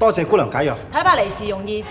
多謝姑娘解藥。睇怕利是容易。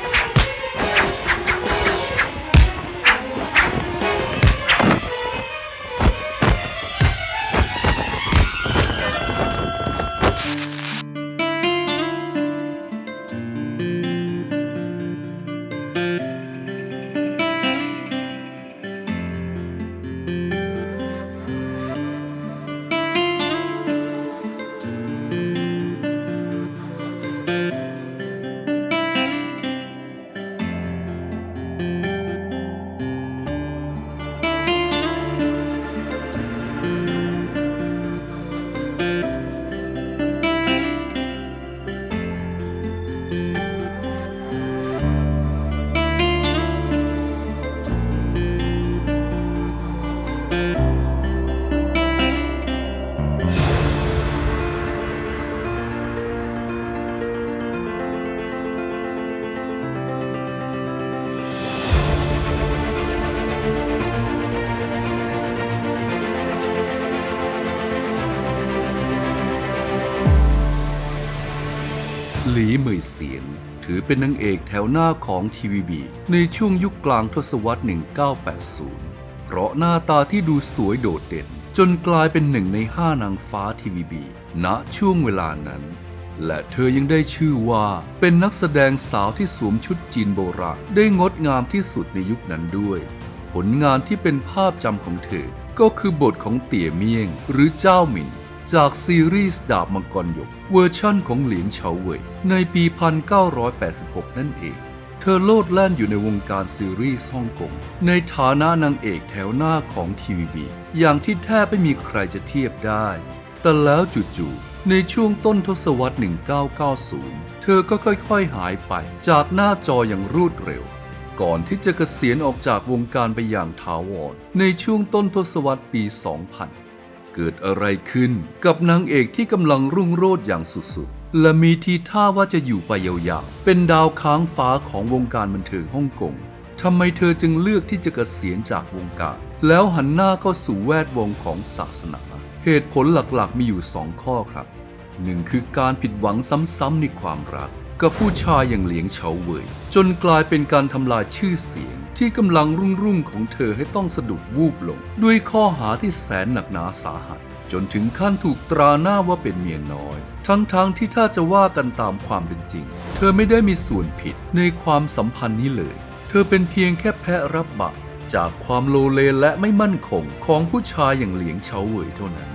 ถือเป็นนางเอกแถวหน้าของทีวีบีในช่วงยุคกลางทศวรรษ 1980 เพราะหน้าตาที่ดูสวยโดดเด่น จนกลายเป็นหนึ่งในห้านางฟ้าทีวีบีณช่วงเวลานั้น และเธอยังได้ชื่อว่าเป็นนักแสดงสาวที่สวมชุดจีนโบราณได้งดงามที่สุดในยุคนั้นด้วย ผลงานที่เป็นภาพจำของเธอ ก็คือบทของเตี่ยเมี่ยงหรือเจ้าหมิน จากซีรีส์ดาบมังกรหยกเวอร์ชั่นของเหลียงเฉาเว่ยในปี 1986 นั่นเอง เธอโลดแล่นอยู่ในวงการซีรีส์ฮ่องกงในฐานะนางเอกแถวหน้าของทีวีบีอย่างที่แทบไม่มีใครจะเทียบได้ แต่แล้วจู่ๆในช่วงต้นทศวรรษ 1990 เธอก็ค่อยๆหายไปจากหน้าจออย่างรวดเร็วก่อนที่จะเกษียณออกจากวงการไปอย่างถาวรในช่วงต้นทศวรรษปี 2000 เกิดอะไรขึ้นกับนางเอกที่กำลังรุ่งโรจน์อย่างสุดๆ และมีทีท่าว่าจะอยู่ไปยาวๆ เป็นดาวค้างฟ้าของวงการบันเทิงฮ่องกงทำไมเธอจึงเลือกที่จะเกษียณจากวงการ แล้วหันหน้าเข้าสู่แวดวงของศาสนา เหตุผลหลักๆ มีอยู่สองข้อครับหนึ่งคือการผิดหวังซ้ำๆในความรัก กับผู้ชายอย่างเหลียงเฉาเว่ยจนกลายเป็นการทำลายชื่อเสียงที่กำลังรุ่งรุ่งของเธอให้ต้องสะดุดวูบลง ด้วยข้อหาที่แสนหนักหนาสาหัส จนถึงขั้นถูกตราหน้าว่าเป็นเมียน้อย ทั้งๆทที่ถ้าจะว่ากันตามความเป็นจริง เธอไม่ได้มีส่วนผิดในความสัมพันธ์นี้เลย เธอเป็นเพียงแค่แพะรับบาปจากความโลเลและไม่มั่นคงของผู้ชายอย่างเหลียงเฉาเว่ยเท่านั้น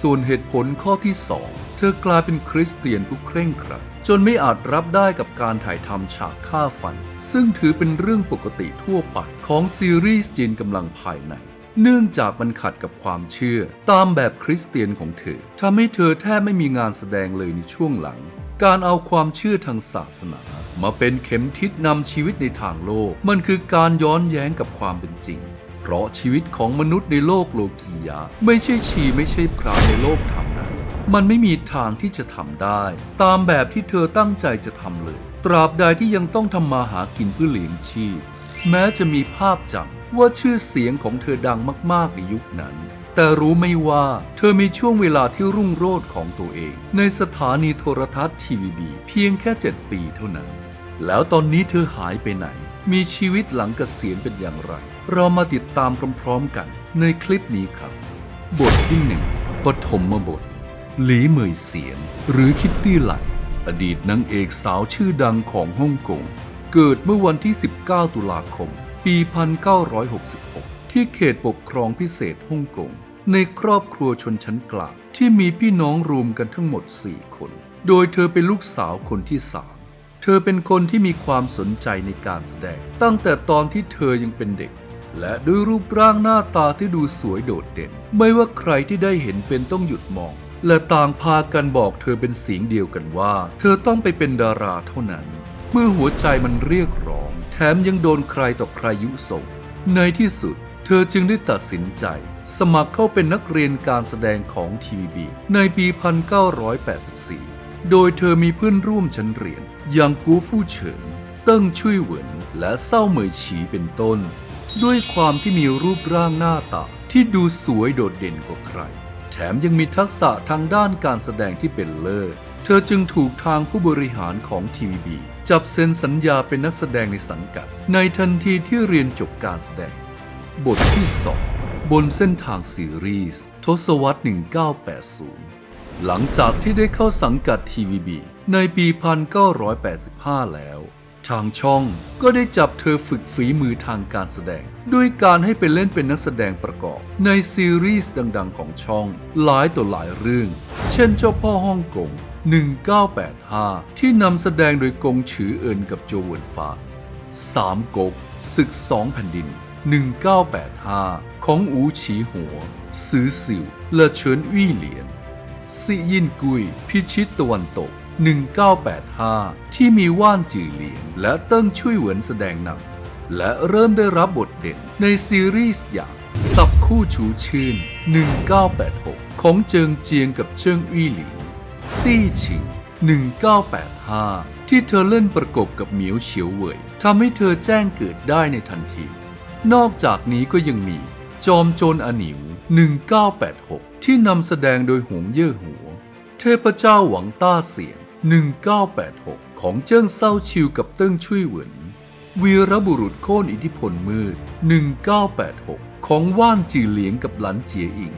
ส่วนเหตุผลข้อที่สองเธอกลายเป็นคริสเตียนผู้เคร่งครัด จนไม่อาจรับได้กับการถ่ายทำฉากฆ่าฟัน ซึ่งถือเป็นเรื่องปกติทั่วไปของซีรีส์จีนกำลังภายใน เนื่องจากมันขัดกับความเชื่อ ตามแบบคริสเตียนของเธอทำให้เธอแทบไม่มีงานแสดงเลยในช่วงหลัง การเอาความเชื่อทางศาสนา มาเป็นเข็มทิศนำชีวิตในทางโลก มันคือการย้อนแย้งกับความเป็นจริง เพราะชีวิตของมนุษย์ในโลกโลกียะไม่ใช่ชีไม่ใช่พระในโลกธรรม มันไม่มีทางที่จะทำได้ ตามแบบที่เธอตั้งใจจะทำเลย ตราบใดที่ยังต้องทำมาหากินเพื่อเลี้ยงชีพ แม้จะมีภาพจำว่าชื่อเสียงของเธอดังมาก ๆ ในยุคนั้น แต่รู้ไม่ว่าเธอมีช่วงเวลาที่รุ่งโรจน์ของตัวเอง ในสถานีโทรทัศน์ทีวีบีเพียงแค่ 7 ปีเท่านั้น แล้วตอนนี้เธอหายไปไหน มีชีวิตหลังเกษียณเป็นอย่างไร เรามาติดตามพร้อม ๆ กันในคลิปนี้ครับ บทที่หนึ่งปฐมบท หลีเหมยเสียนหรือคิตตี้ไหลอดีตนางเอกสาวชื่อดังของฮ่องกง เกิดเมื่อวันที่ 19 ตุลาคม ปี 1966 ที่เขตปกครองพิเศษฮ่องกง ในครอบครัวชนชั้นกลางที่มีพี่น้องรวมกันทั้งหมด 4 คน โดยเธอเป็นลูกสาวคนที่สามเธอเป็นคนที่มีความสนใจในการแสดง ตั้งแต่ตอนที่เธอยังเป็นเด็ก และด้วยรูปร่างหน้าตาที่ดูสวยโดดเด่น ไม่ว่าใครที่ได้เห็นเป็นต้องหยุดมอง และต่างพากันบอกเธอเป็นเสียงเดียวกันว่า เธอต้องไปเป็นดาราเท่านั้น เมื่อหัวใจมันเรียกร้อง แถมยังโดนใครต่อใครยุส่งในที่สุด เธอจึงได้ตัดสินใจ สมัครเข้าเป็นนักเรียนการแสดงของทีวีบีในปี 1984 โดยเธอมีเพื่อนร่วมชั้นเรียน อย่างกูฟู่เฉิงเติ้งชุยเหวินและเศร้าเหมยฉีเป็นต้น ด้วยความที่มีรูปร่างหน้าตาที่ดูสวยโดดเด่นกว่าใคร แถมยังมีทักษะทางด้านการแสดงที่เป็นเลิศ เธอจึงถูกทางผู้บริหารของทีวีบีจับเซ็นสัญญาเป็นนักแสดงในสังกัด ในทันทีที่เรียนจบการแสดง บทที่ 2 บนเส้นทางซีรีส์ทศวรรษ 1980 หลังจากที่ได้เข้าสังกัดทีวีบีในปี 1985 แล้ว ทางช่องก็ได้จับเธอฝึกฝีมือทางการแสดง ด้วยการให้ไปเล่นเป็นนักแสดงประกอบ ในซีรีส์ดังๆ ของช่อง หลายต่อหลายเรื่อง เช่นเจ้าพ่อฮ่องกง 1985 ที่นำแสดงโดยกงฉือเอินกับโจวนฟ้าสามก๊กศึกสองแผ่นดิน 1985 ของอูฉีหัว ซือสิวและเฉินวี่เหลียนซิยินกุย พิชิตตะวันตก 1985 ที่มีว่านจือเหลียนและเติ้งช่วยเหวินแสดงนำและเริ่มได้รับบทเด่นในซีรีส์อย่างสับคู่ชูชื่น 1986 ของเจิงเจียงกับเจิงวี่หลิง ตี้ชิง 1985 ที่เธอเล่นประกบกับเหมียวเฉียวเหวยทำให้เธอแจ้งเกิดได้ในทันที นอกจากนี้ก็ยังมี จอมโจรอนิว 1986 ที่นำแสดงโดยหงเย่อหัว เทพเจ้าหวังต้าเสียง 1986 ของเจิ้งเศร้าชิวกับเติ้งช่วยเหวินวีรบุรุษโค่นอิทธิพลมืด 1986 ของว่านจีเหลียงกับหลันเจียอิง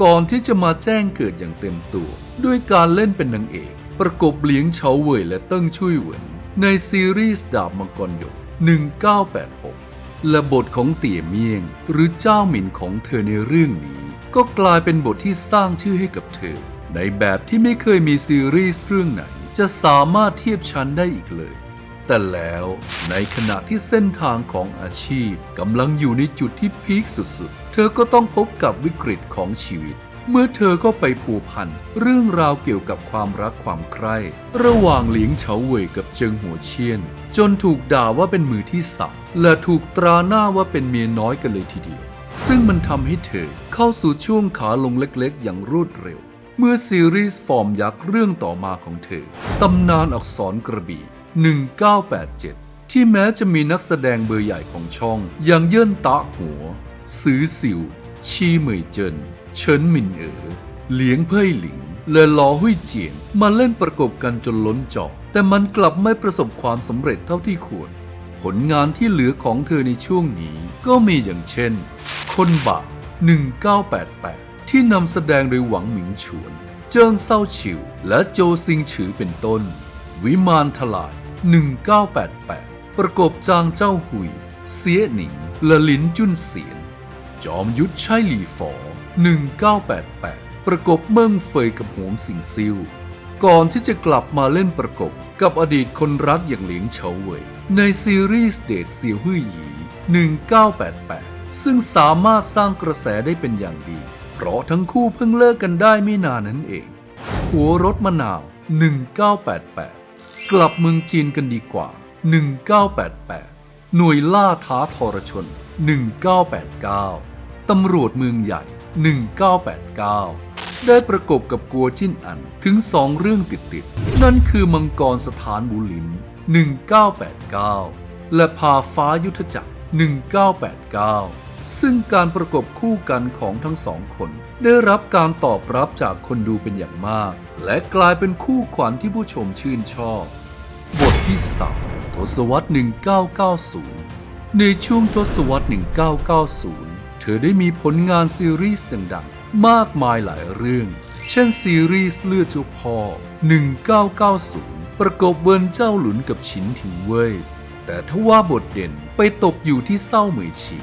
ก่อนที่จะมาแจ้งเกิดอย่างเต็มตัว ด้วยการเล่นเป็นนางเอก ประกบเหลียงเฉาเหวยและเติ้งช่วยเหวินในซีรีส์ดาบมังกรหยก 1986 และบทของเตี่ยเมียง หรือเจ้าหมินของเธอในเรื่องนี้ ก็กลายเป็นบทที่สร้างชื่อให้กับเธอ ในแบบที่ไม่เคยมีซีรีส์เรื่องไหน จะสามารถเทียบชั้นได้อีกเลย แต่แล้วในขณะที่เส้นทางของอาชีพกำลังอยู่ในจุดที่พีคสุดๆ เธอก็ต้องพบกับวิกฤตของชีวิต เมื่อเธอก็ไปผูกพันเรื่องราวเกี่ยวกับความรักความใคร่ ระหว่างหลิงเฉาเหวยกับเจิงหัวเชียน จนถูกด่าว่าเป็นมือที่สับและถูกตราหน้าว่าเป็นเมียน้อยกันเลยทีเดียวซึ่งมันทำให้เธอเข้าสู่ช่วงขาลงเล็กๆ อย่างรวดเร็ว เมื่อซีรีส์ฟอร์มยักษ์เรื่องต่อมาของเธอ ตำนานอักษรกระบี่ 1987 ที่แม้จะมีนักแสดงเบอร์ใหญ่ของช่องอย่างเยิ่นตะหัว ซือสิว ชีเหมยเจิน เฉินหมินเอ๋อเหลียงเพ่ยหลิง และลอหุยเจียง มาเล่นประกบกันจนล้นจอแต่มันกลับไม่ประสบความสำเร็จเท่าที่ควร ผลงานที่เหลือของเธอในช่วงนี้ ก็มีอย่างเช่น คนบา1988 ที่นำแสดงโดยหวังหมิงฉวน เจิ้งเซาฉิว และโจซิงฉือเป็นต้น วิมานทลาย 1988 ประกบจางเจ้าหุย เสียหนิง และลินจุนเสียน จอมยุทธใช่หลีฝอ 1988 ประกบเมิ่งเฟยกับหวงสิงซิวก่อนที่จะกลับมาเล่นประกบกับอดีตคนรักอย่างเหลียงเฉาเว่ยในซีรีส์เดทเซียวหุยหยี 1988 ซึ่งสามารถสร้างกระแสได้เป็นอย่างดี เพราะทั้งคู่เพิ่งเลิกกันได้ไม่นานนั้นเอง หัวรถมะนาว 1988 กลับเมืองจีนกันดีกว่า 1988 หน่วยล่าท้าทรชน 1989 ตำรวจเมืองใหญ่ 1989 ได้ประกบกับกัวจิ้นอันถึงสองเรื่องติดๆ นั่นคือมังกรสถานบุลิม1989 และพาฟ้ายุทธจักร 1989 ซึ่งการประกบคู่กันของทั้งสองคน ได้รับการตอบรับจากคนดูเป็นอย่างมาก และกลายเป็นคู่ขวัญที่ผู้ชมชื่นชอบ บทที่3ทศวรรษ 1990 ในช่วงทศวรรษ 1990 เธอได้มีผลงานซีรีส์ดังๆ มากมายหลายเรื่อง เช่นซีรีส์เลือดเจ้าพ่อ 1990 ประกบเวิร์นเจ้าหลุนกับฉินถิงเว่ยแต่ทว่าบทเด่นไปตกอยู่ที่เศร้าเหมยฉี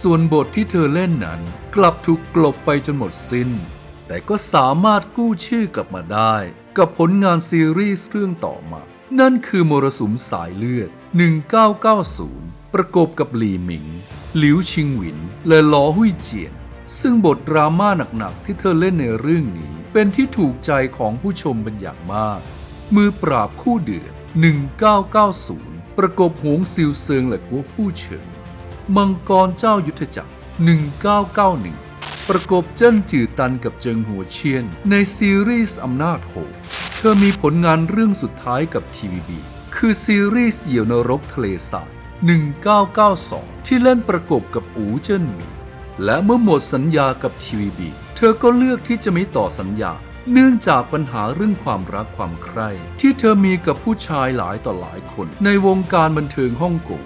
ส่วนบทที่เธอเล่นนั้นกลับถูกกลบไปจนหมดสิ้น แต่ก็สามารถกู้ชื่อกลับมาได้ กับผลงานซีรีส์เรื่องต่อมา นั่นคือมรสุมสายเลือด 1990 ประกบกับหลีหมิง หลิวชิงหวิน และลอหุยเจียน ซึ่งบทดราม่าหนักๆที่เธอเล่นในเรื่องนี้ เป็นที่ถูกใจของผู้ชมเป็นอย่างมาก มือปราบคู่เดือด 1990 ประกบหงซิวเซิงและกัวฟู่เฉิง มังกรเจ้ายุทธจักร 1991 ประกบเจิ้นจือตันกับเจิงหัวเชียน ในซีรีส์อำนาจโหดเธอมีผลงานเรื่องสุดท้ายกับทีวีบีคือซีรีส์เหยี่ยวนรกทะเลทราย 1992 ที่เล่นประกบกับอูเจิ้นหมิงและเมื่อหมดสัญญากับทีวีบีเธอก็เลือกที่จะไม่ต่อสัญญา เนื่องจากปัญหาเรื่องความรักความใคร่ที่เธอมีกับผู้ชายหลายต่อหลายคน ในวงการบันเทิงฮ่องกง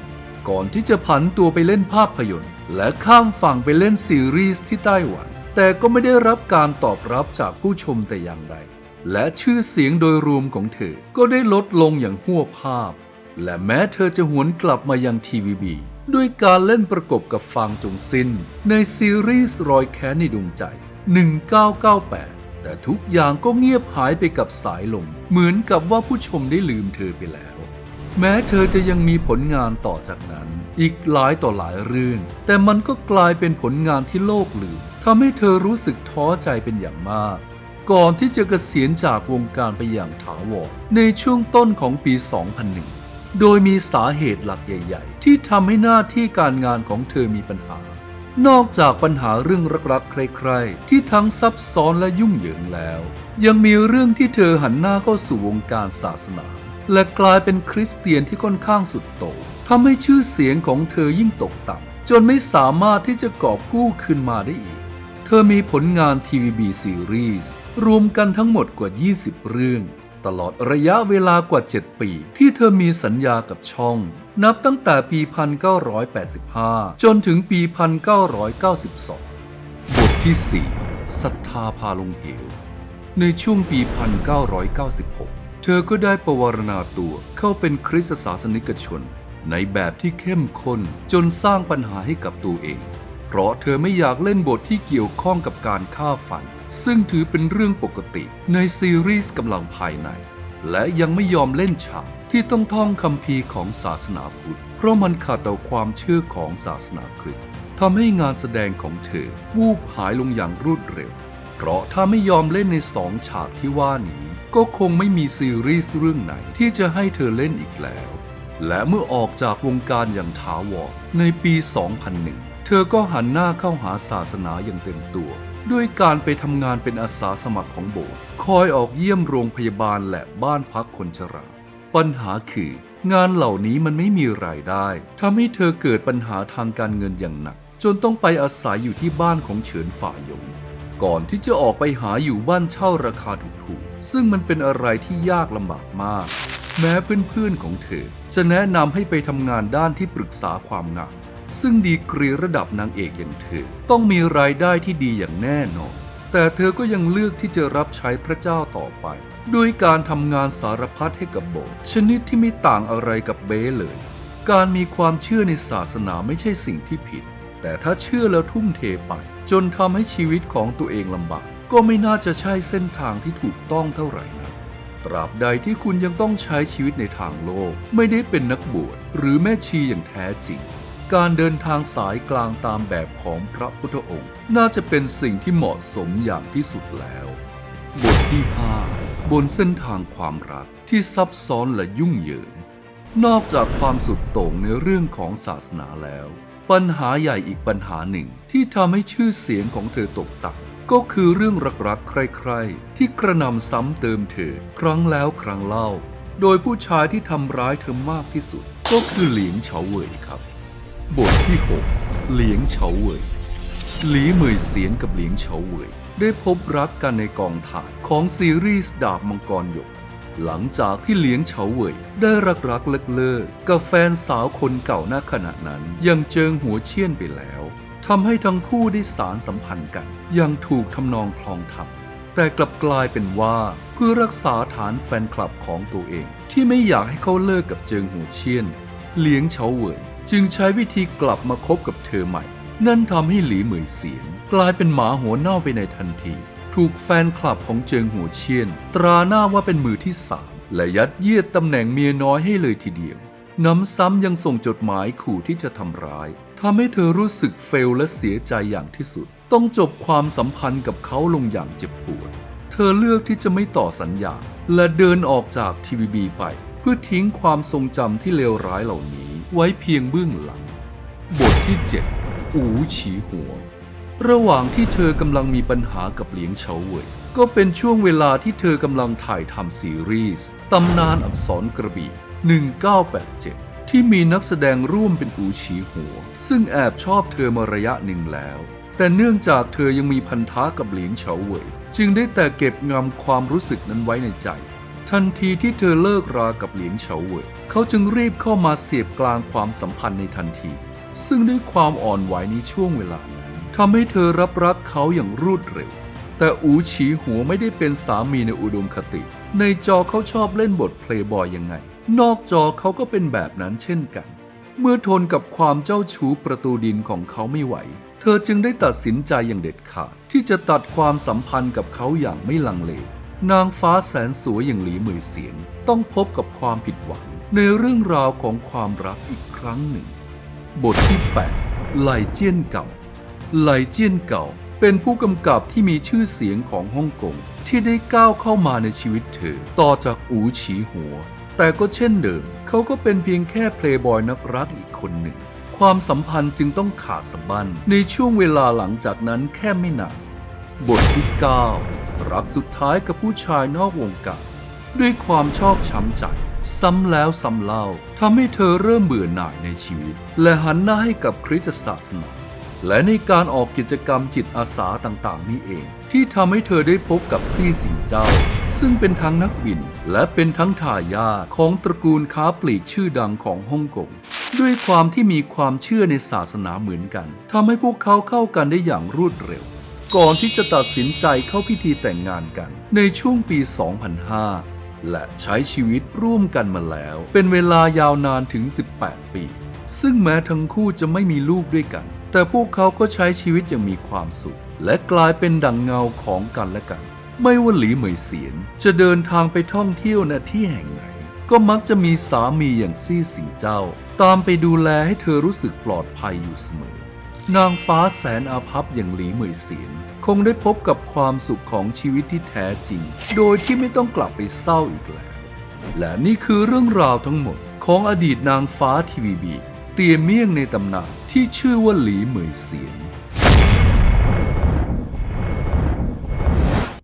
ก่อนที่จะผันตัวไปเล่นภาพยนตร์ และข้ามฝั่งไปเล่นซีรีส์ที่ไต้หวัน แต่ก็ไม่ได้รับการตอบรับจากผู้ชมแต่อย่างใด และชื่อเสียงโดยรวมของเธอ ก็ได้ลดลงอย่างหัวภาพ และแม้เธอจะหวนกลับมายังทีวีบีด้วยการเล่นประกบกับฟางจงซินในซีรีส์รอยแค้นในดวงใจ 1998 แต่ทุกอย่างก็เงียบหายไปกับสายลม เหมือนกับว่าผู้ชมได้ลืมเธอไปแล้ว แม้เธอจะยังมีผลงานต่อจากนั้น อีกหลายต่อหลายเรื่อง แต่มันก็กลายเป็นผลงานที่โลกลืมทำให้เธอรู้สึกท้อใจเป็นอย่างมาก ก่อนที่จะเกษียณจากวงการไปอย่างถาวรในช่วงต้นของปี 2001 โดยมีสาเหตุหลักใหญ่ ๆ ที่ทำให้หน้าที่การงานของเธอมีปัญหา นอกจากปัญหาเรื่องรักๆ ใคร ๆ ที่ทั้งซับซ้อนและยุ่งเหยิงแล้ว ยังมีเรื่องที่เธอหันหน้าเข้าสู่วงการศาสนา และกลายเป็นคริสเตียนที่ค่อนข้างสุดโต่งทำให้ชื่อเสียงของเธอยิ่งตกต่ำจนไม่สามารถที่จะกอบกู้คืนมาได้อีก เธอมีผลงานทีวีบีซีรีส์รวมกันทั้งหมดกว่า 20 เรื่อง ตลอดระยะเวลากว่า 7 ปี ที่เธอมีสัญญากับช่อง นับตั้งแต่ปี 1985 จนถึงปี 1992 บทที่ 4ศรัทธาพาลงเหวในช่วงปี 1996 เธอก็ได้ประวารณาตัวเข้าเป็นคริสตศาสนิกชน ในแบบที่เข้มข้นจนสร้างปัญหาให้กับตัวเอง เพราะเธอไม่อยากเล่นบทที่เกี่ยวข้องกับการฆ่าฟัน ซึ่งถือเป็นเรื่องปกติในซีรีส์กำลังภายใน และยังไม่ยอมเล่นฉากที่ต้องท่องคัมภีของศาสนาพุทธ เพราะมันขัดต่อความเชื่อของศาสนาคริสต์ทำให้งานแสดงของเธอวูบหายลงอย่างรวดเร็ว เพราะถ้าไม่ยอมเล่นในสองฉากที่ว่านี้ ก็คงไม่มีซีรีส์เรื่องไหนที่จะให้เธอเล่นอีกแล้ว และเมื่อออกจากวงการอย่างถาวรในปี 2001 เธอก็หันหน้าเข้าหาศาสนาอย่างเต็มตัว ด้วยการไปทำงานเป็นอาสาสมัครของโบสถ์คอยออกเยี่ยมโรงพยาบาลและบ้านพักคนชรา ปัญหาคืองานเหล่านี้มันไม่มีรายได้ทำให้เธอเกิดปัญหาทางการเงินอย่างหนัก จนต้องไปอาศัยอยู่ที่บ้านของเฉินฝ่ายง ก่อนที่จะออกไปหาอยู่บ้านเช่าราคาถูกๆ ซึ่งมันเป็นอะไรที่ยากลำบากมาก แม้เพื่อนๆของเธอ จะแนะนำให้ไปทำงานด้านที่ปรึกษาความงามซึ่งดีกรีระดับนางเอกอย่างเธอ ต้องมีรายได้ที่ดีอย่างแน่นอน แต่เธอก็ยังเลือกที่จะรับใช้พระเจ้าต่อไป ด้วยการทำงานสารพัดให้กับโบสถ์ชนิดที่ไม่ต่างอะไรกับเบ้เลย การมีความเชื่อในศาสนาไม่ใช่สิ่งที่ผิด แต่ถ้าเชื่อแล้วทุ่มเทไป จนทำให้ชีวิตของตัวเองลำบาก ก็ไม่น่าจะใช่เส้นทางที่ถูกต้องเท่าไหร่นะตราบใดที่คุณยังต้องใช้ชีวิตในทางโลก ไม่ได้เป็นนักบวชหรือแม่ชีอย่างแท้จริง การเดินทางสายกลางตามแบบของพระพุทธองค์ น่าจะเป็นสิ่งที่เหมาะสมอย่างที่สุดแล้วบทที่ 5 บนเส้นทางความรักที่ซับซ้อนและยุ่งเหยิงนอกจากความสุดโต่งในเรื่องของศาสนาแล้ว ปัญหาใหญ่อีกปัญหาหนึ่ง ที่ทำให้ชื่อเสียงของเธอตกต่ำก็คือเรื่องรักๆ ใครๆ ที่กระนำซ้ำเติมเธอ ครั้งแล้วครั้งเล่า โดยผู้ชายที่ทำร้ายเธอมากที่สุด ก็คือหลิงเฉาเว่ยครับ บทที่6เหลียงเฉาเว่ยหลีเหมยเสียนกับเหลียงเฉาเว่ยได้พบรักกันในกองถ่ายของซีรีส์ดาบมังกรหยก หลังจากที่เลี้ยงเฉาเว่ยได้รักรักเลิกเลิกกับแฟนสาวคนเก่าหน้าขณะนั้น ยังเจิงหัวเชี่ยนไปแล้วทำให้ทั้งคู่ได้สารสัมพันธ์กันอยังถูกทำนองคลองธรรมแต่กลับกลายเป็นว่าเพื่อรักษาฐานแฟนคลับของตัวเอง ที่ไม่อยากให้เขาเลิกกับเจิงหัวเชียนเลี้ยงเฉาเว่ยจึงใช้วิธีกลับมาคบกับเธอใหม่ นั่นทำให้หลีเหมยเสียนกลายเป็นหมาหัวเน่าไปในทันที ถูกแฟนคลับของเจิงหัวเชียน ตราหน้าว่าเป็นมือที่สามและยัดเยียดตำแหน่งเมียน้อยให้เลยทีเดียว น้ำซ้ำยังส่งจดหมายขู่ที่จะทำร้ายทำให้เธอรู้สึกเฟลและเสียใจอย่างที่สุด ต้องจบความสัมพันธ์กับเขาลงอย่างเจ็บปวด เธอเลือกที่จะไม่ต่อสัญญา และเดินออกจากทีวีบีไป เพื่อทิ้งความทรงจำที่เลวร้ายเหล่านี้ ไว้เพียงเบื้องหลัง บทที่ 7 อูฉีหัว ระหว่างที่เธอกำลังมีปัญหากับเหลียงเฉาเว่ยก็เป็นช่วงเวลาที่เธอกำลังถ่ายทำซีรีส์ ตำนานอักษรกระบี่ 1987 ที่มีนักแสดงร่วมเป็นอูฉีหัว ซึ่งแอบชอบเธอมาระยะหนึ่งแล้ว แต่เนื่องจากเธอยังมีพันธะกับเหลียงเฉาเว่ยจึงได้แต่เก็บงำความรู้สึกนั้นไว้ในใจ ทันทีที่เธอเลิกรากับเหลียงเฉาเว่ยเขาจึงรีบเข้ามาเสียบกลางความสัมพันธ์ในทันที ซึ่งด้วยความอ่อนไหวในช่วงเวลานั้น ทำให้เธอรับรักเขาอย่างรวดเร็ว แต่อูฉีหัวไม่ได้เป็นสามีในอุดมคติ ในจอเขาชอบเล่นบทเพลย์บอยยังไง นอกจอเขาก็เป็นแบบนั้นเช่นกัน เมื่อทนกับความเจ้าชู้ประตูดินของเขาไม่ไหว เธอจึงได้ตัดสินใจอย่างเด็ดขาด ที่จะตัดความสัมพันธ์กับเขาอย่างไม่ลังเล นางฟ้าแสนสวยอย่างหลีเหมยเสียง ต้องพบกับความผิดหวัง ในเรื่องราวของความรักอีกครั้งหนึ่ง บทที่ 8 ไหลเจียนเก่า ไหลเจียนเก่า เป็นผู้กำกับที่มีชื่อเสียงของฮ่องกงที่ได้ก้าวเข้ามาในชีวิตเธอ ต่อจากอูฉีหัว แต่ก็เช่นเดิม เขาก็เป็นเพียงแค่เพลย์บอยนักรักอีกคนหนึ่ง ความสัมพันธ์จึงต้องขาดสะบั้นในช่วงเวลาหลังจากนั้นแค่ไม่นานบทที่ 9 รักสุดท้ายกับผู้ชายนอกวงการด้วยความชอบช้ำใจ ซ้ำแล้วซ้ำเล่าทำให้เธอเริ่มเบื่อหน่ายในชีวิต และหันหน้าให้กับคริสตศาสนา และในการออกกิจกรรมจิตอาสาต่างๆ นี่เอง ที่ทำให้เธอได้พบกับซี่สิงเจ้า ซึ่งเป็นทั้งนักบิน และเป็นทั้งทายาทของตระกูลค้าปลีกชื่อดังของฮ่องกงด้วยความที่มีความเชื่อในศาสนาเหมือนกันทำให้พวกเขาเข้ากันได้อย่างรวดเร็ว ก่อนที่จะตัดสินใจเข้าพิธีแต่งงานกัน ในช่วงปี 2005 และใช้ชีวิตร่วมกันมาแล้ว เป็นเวลายาวนานถึง 18 ปี ซึ่งแม้ทั้งคู่จะไม่มีลูกด้วยกัน แต่พวกเขาก็ใช้ชีวิตอย่างมีความสุข และกลายเป็นดังเงาของกันและกัน ไม่ว่าหลีเหมยเสียนจะเดินทางไปท่องเที่ยวณที่แห่งไหน ก็มักจะมีสามีอย่างซี่สิงเจ้า ตามไปดูแลให้เธอรู้สึกปลอดภัยอยู่เสมอ นางฟ้าแสนอาภัพอย่างหลีเหมยเสียนคงได้พบกับความสุขของชีวิตที่แท้จริง โดยที่ไม่ต้องกลับไปเศร้าอีกแล้ว และนี่คือเรื่องราวทั้งหมดของอดีตนางฟ้าทีวีบี เตียเมี่ยงในตำนาน ที่ชื่อว่าหลีเหมยเสียง